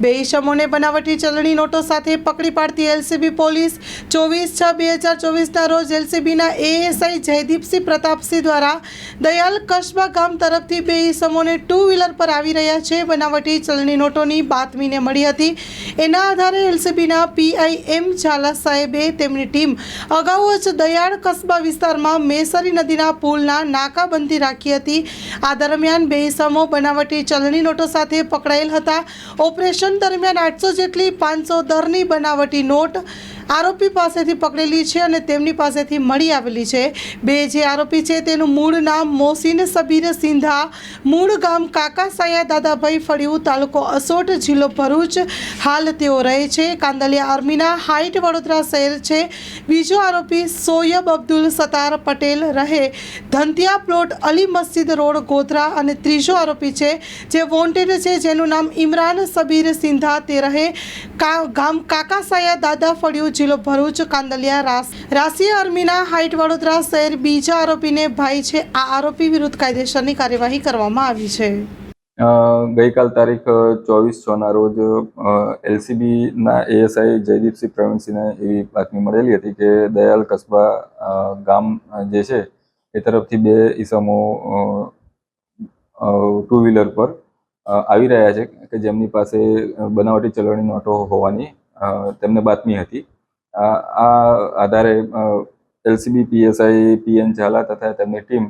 બે ઈસમોને બનાવટી ચલણી નોટો સાથે પકડી પાડતી એલસીબી પોલીસ ચોવીસ છ બે હજાર ચોવીસના રોજ એલસીબીના એએસઆઈ જયદીપસિંહ પ્રતાપસિંહ દ્વારા દયાલ કસ્બા ગામ તરફથી બે ઈસમોને ટુ વ્હીલર પર આવી રહ્યા છે. બનાવટી ચલણી નોટોની બાતમીને મળી હતી. એના આધારે એલસીબીના પીઆઈ એમ ઝાલા સાહેબે તેમની ટીમ અગાઉ જ દયાળ કસ્બા વિસ્તારમાં મેસરી નદીના પુલના નાકાબંધી રાખી હતી. આ દરમિયાન બે ઇસમો બનાવટી ચલણી નોટો સાથે પકડાયેલ હતા. ઓપરેશન દરમિયાન આઠસો જેટલી પાંચસો દરની બનાવટી નોટ આરોપી પાસેથી પકડેલી છે અને તેમની પાસેથી મળી આવેલી છે. બે જે આરોપી છે તેનું મૂળ નામ મોસીન સબીર સિંધા, મૂળ ગામ કાકા સાયા દાદાભાઈ ફળિયું તાલુકો અસોટ જિલ્લો ભરૂચ. હાલ તેઓ રહે છે. કાંદલિયા આર્મીના હાઇટ વડોદરા શહેર છે. બીજો આરોપી સોયબ અબ્દુલ સતાર પટેલ રહે ધંતિયા પ્લોટ અલી મસ્જિદ રોડ, ગોધરા. અને ત્રીજો આરોપી છે જે વોન્ટેડ છે, જેનું નામ ઇમરાન સબીર સિંધા. તે રહે ગામ કાકાસાયા દાદા ફળિયું જિલ્લો ભરૂચ, કાંદલિયા, રાસ, રાશિયા આર્મીના હાઇટ વડોદરા શહેર બીજા આરોપીને ભાઈ છે. આ આરોપી વિરુદ્ધ કાયદેસરની કાર્યવાહી કરવામાં આવી છે. ગઈકાલ તારીખ ચોવીસ છ ના રોજ એલસીબી ના એએસઆઈ જયદીપસિંહ પ્રવીણસિંહને એવી બાતમી મળેલી હતી કે દયાલ કસ્બા ગામ જે છે, એ તરફથી બે ઈસમો ટુ વ્હીલર પર આવી રહ્યા છે કે જેમની પાસે બનાવટી ચલણી નોટો હોવાની તેમને બાતમી હતી. આ આધારે એલસીબી પીએસઆઈ પીએન ઝાલા તથા તેમની ટીમ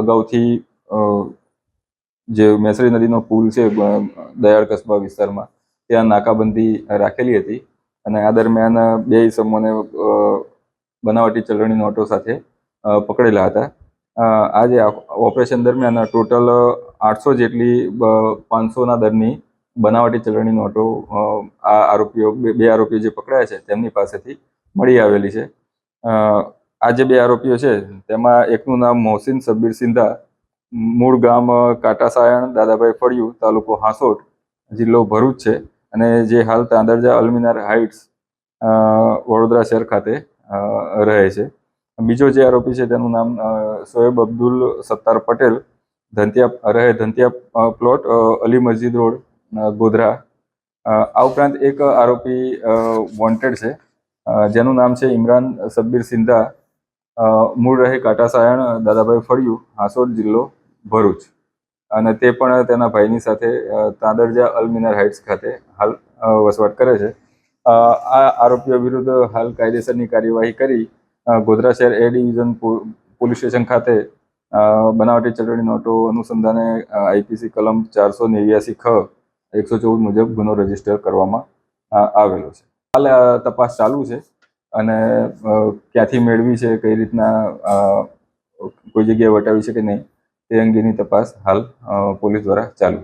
અગાઉથી જે મેસરી નદીનો પુલ છે દયાળ કસ્બા વિસ્તારમાં, ત્યાં નાકાબંધી રાખેલી હતી અને આ દરમિયાન બે ઇસમોને બનાવટી ચલણી નોટો સાથે પકડેલા હતા. આજે ઓપરેશન દરમિયાન ટોટલ આઠસો જેટલી પાંચસોના દરની બનાવટી ચલણી નોટો આ આરોપીઓ, બે આરોપીઓ જે પકડાયા છે, તેમની પાસેથી મળી આવેલી છે. આ જે બે આરોપીઓ છે, તેમાં એકનું નામ મોહસિન સબ્બીર સિંધા, મૂળ ગામ કાટાસાયણ, દાદાભાઈ ફળિયું, તાલુકો હાંસોટ, જિલ્લો ભરૂચ છે. અને જે હાલ તાંદરજા અલ્મિનાર હાઇટ્સ વડોદરા શહેર ખાતે રહે છે. બીજો જે આરોપી છે, તેનું નામ સોએબ અબ્દુલ સત્તાર પટેલ, ધંતિયા, રહે ધંતિયા પ્લોટ અલી મસ્જિદ રોડ ગોધરા આ ઉપરાંત એક આરોપી વોન્ટેડ છે. જેનું નામ છે ઇમરાન સબ્બીર સિંધા. મૂળ રહે કાટાસાયણ, દાદાભાઈ ફળિયું હાંસોડ જિલ્લો ભરૂચ. અને તે પણ તેના ભાઈની સાથે તાંદરજા અલમિનાર હાઇટ્સ ખાતે હાલ વસવાટ કરે છે. આ આરોપીઓ વિરુદ્ધ હાલ કાયદેસરની કાર્યવાહી કરી ગોધરા શહેર એ ડિવિઝન પોલીસ સ્ટેશન ખાતે બનાવટી ચલણી નોટો અનુસંધાને આઈપીસી કલમ ચારસો નેવ્યાસી ખ એકસો ચૌદ મુજબ ગુનો રજિસ્ટર કરવામાં આવેલો છે. હાલ તપાસ ચાલુ છે અને ક્યાંથી મેળવી છે, કઈ રીતના કોઈ જગ્યાએ વટાવી છે કે નહીં, તે અંગેની તપાસ હાલ પોલીસ દ્વારા ચાલુ